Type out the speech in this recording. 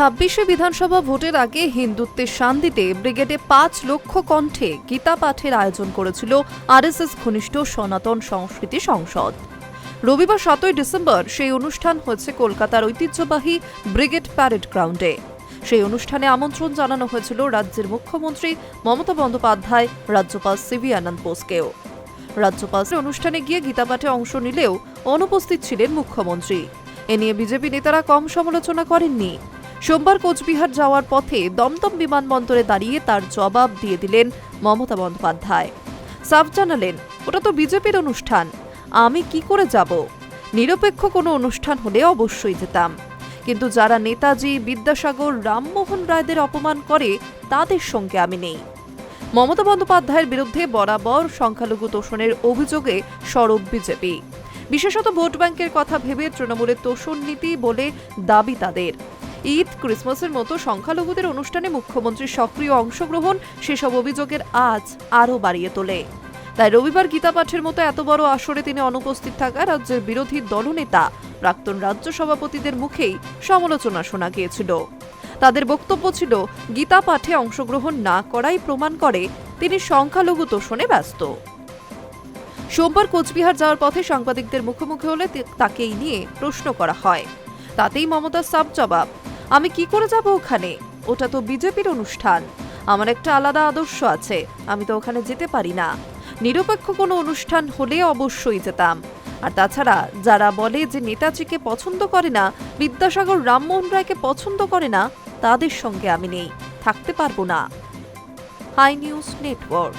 ছাব্বিশে বিধানসভা ভোটের আগে হিন্দুত্বের শান্তিতে ব্রিগেডে পাঁচ লক্ষ কণ্ঠে গীতা পাঠের আয়োজন করেছিল আরএসএস ঘনিষ্ঠ সনাতন সংস্কৃতি সংসদ। রবিবার সাতই ডিসেম্বর সেই অনুষ্ঠান হয়েছে কলকাতার ঐতিহ্যবাহী ব্রিগেড প্যারেড গ্রাউন্ডে। সেই অনুষ্ঠানে আমন্ত্রণ জানানো হয়েছিল রাজ্যের মুখ্যমন্ত্রী মমতা বন্দ্যোপাধ্যায়, রাজ্যপাল সিভি আনন্দ বোসকেও। রাজ্যপাল অনুষ্ঠানে গিয়ে গীতাপাঠে অংশ নিলেও অনুপস্থিত ছিলেন মুখ্যমন্ত্রী। এ নিয়ে বিজেপি নেতারা কম সমালোচনা করেননি। সোমবার কোচবিহার যাওয়ার পথে দমদম বিমানবন্দরে দাঁড়িয়ে তার জবাব দিয়ে দিলেন মমতা বন্দ্যোপাধ্যায়। সাফ জানালেন, ওটা তো বিজেপির অনুষ্ঠান। আমি কি করে যাব? নিরপেক্ষ কোনো অনুষ্ঠান হলে অবশ্যই যেতাম। কিন্তু যারা নেতাজি, বিদ্যাসাগর, রামমোহন রায়দের অপমান করে, তাদের সঙ্গে আমি নেই। মমতা বন্দ্যোপাধ্যায়ের বিরুদ্ধে বরাবর সংখ্যালঘু তোষণের অভিযোগে সরব বিজেপি। বিশেষত ভোট ব্যাংকের কথা ভেবে তৃণমূলের তোষণ নীতি বলে দাবি তাদের। ঈদ, ক্রিসমাসের মতো সংখ্যালঘুদের অনুষ্ঠানে মুখ্যমন্ত্রীর সক্রিয় অংশগ্রহণ, সেসব অভিযোগের আজ আরও বাড়িয়ে তোলে। তাই রবিবার গীতা পাঠের মতো এত বড় আসরে তিনি অনুপস্থিত থাকা রাজ্যের বিরোধী দলনেতা, প্রাক্তন রাজ্য সভাপতিদের মুখেই সমালোচনা শোনা গিয়েছিল। তাদের বক্তব্য ছিল, গীতা পাঠে অংশগ্রহণ না করাই প্রমাণ করে তিনি সংখ্যালঘু তোষণে ব্যস্ত। সোমবার কোচবিহার যাওয়ার পথে সাংবাদিকদের মুখোমুখি হলে তাকে নিয়ে প্রশ্ন করা হয়। তাতেই মমতার সাব জবাব আমি কি করে যাব ওখানে? ওটা তো বিজেপির অনুষ্ঠান। আমার একটা আলাদা আদর্শ আছে, আমি তো ওখানে যেতে পারি না। নিরপেক্ষ কোনো অনুষ্ঠান হলে অবশ্যই যেতাম। আর তাছাড়া, যারা বলে যে নেতাজিকে পছন্দ করে না, বিদ্যাসাগর রামমোহন রায়কে পছন্দ করে না, তাদের সঙ্গে আমি নেই, থাকতে পারব না। Hi news network.